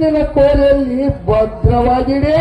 ನಿನ್ನ ಕೋಲೆಯಲ್ಲಿ ಭದ್ರವಾಗಿದೆ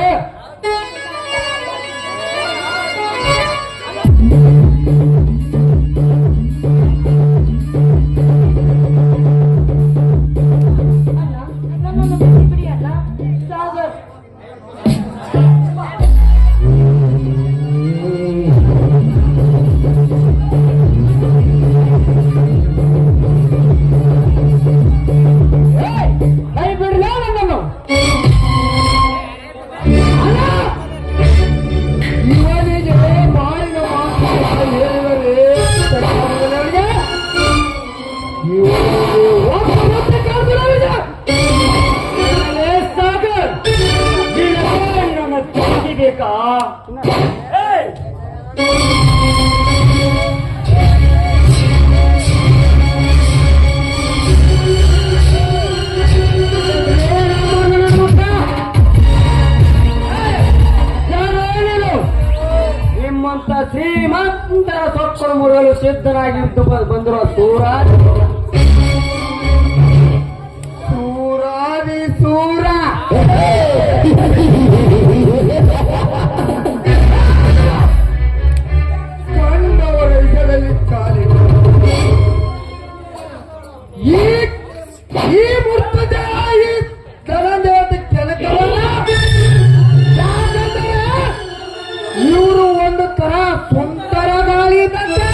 శ్రీమంతర సొక్కడు మురలు సిద్ధరాగి బంధురా దూరా ಈ ಮುರ್ತದ ಈ ಧನದೇವತೆ ಕೆಲಕವನ್ನ ಇವರು ಒಂದು ತರ ಸುಂದರ ಗಾಳಿ ಇದ್ದಂತೆ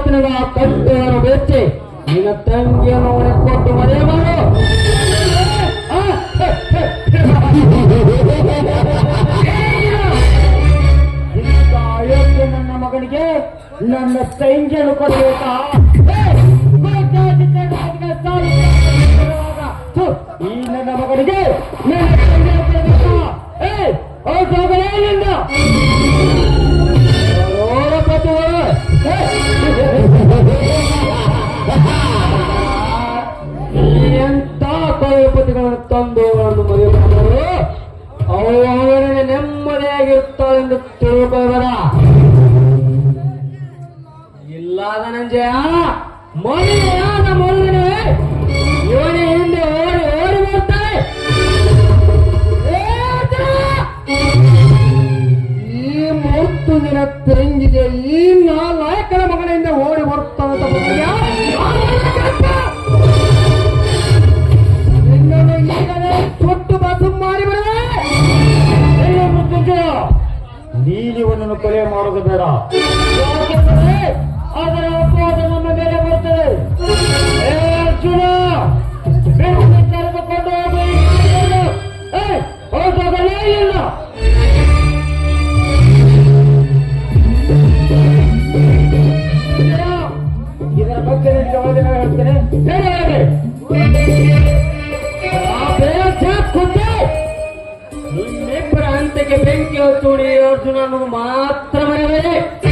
ಮಾತಿನ ಬೆಚ್ಚಿ ನಿನ್ನ ತಂಗಿಯನ್ನು ನನ್ನ ಮಗನಿಗೆ ನನ್ನ ತಂಗಿಯನ್ನು ಕೊಡಬೇಕಾ? ಈ ನನ್ನ ಮಗನಿಗೆ ಎಂತ ಕೈಪತಿಗಳನ್ನು ತಂದು ಅವರನ್ನು ಮರೆಯುತ್ತಾರೆ ಅವರು ಅವರಲ್ಲಿ ಅವರಿಗೆ ನೆಮ್ಮದಿಯಾಗಿರುತ್ತಾಳೆ ಎಂದು ತಿಳಿದವರ ಇಲ್ಲ ಧನಂಜಯ ಮನೆಯ ನಮ್ಮ ಮರುಗನೇ ಇವನೇ ಹಿಂದೆ ಓಡಿ ಓಡಿ ಬರ್ತಾರೆ! ಈ ಮೂರ್ತು ದಿನ ತೆಂಗಿದೆ ಈ ನಾಲ್ಕರ ಮಗನಿಂದ ಓಡಿ ಬರ್ತಾನಂತ ನೀನಿವನನ್ನು ಕೊಲೆ ಮಾಡೋದು ಬೇಡ. ಅದರ ಅಪವಾದ ನಮ್ಮ ಮೇಲೆ ಬರ್ತದೆ. ಇಲ್ಲ. ಇದರ ಬಗ್ಗೆ ನಿಮಗೆ ಹೇಳ್ತೇನೆ? చూడి అర్జునుడు మాత్రమే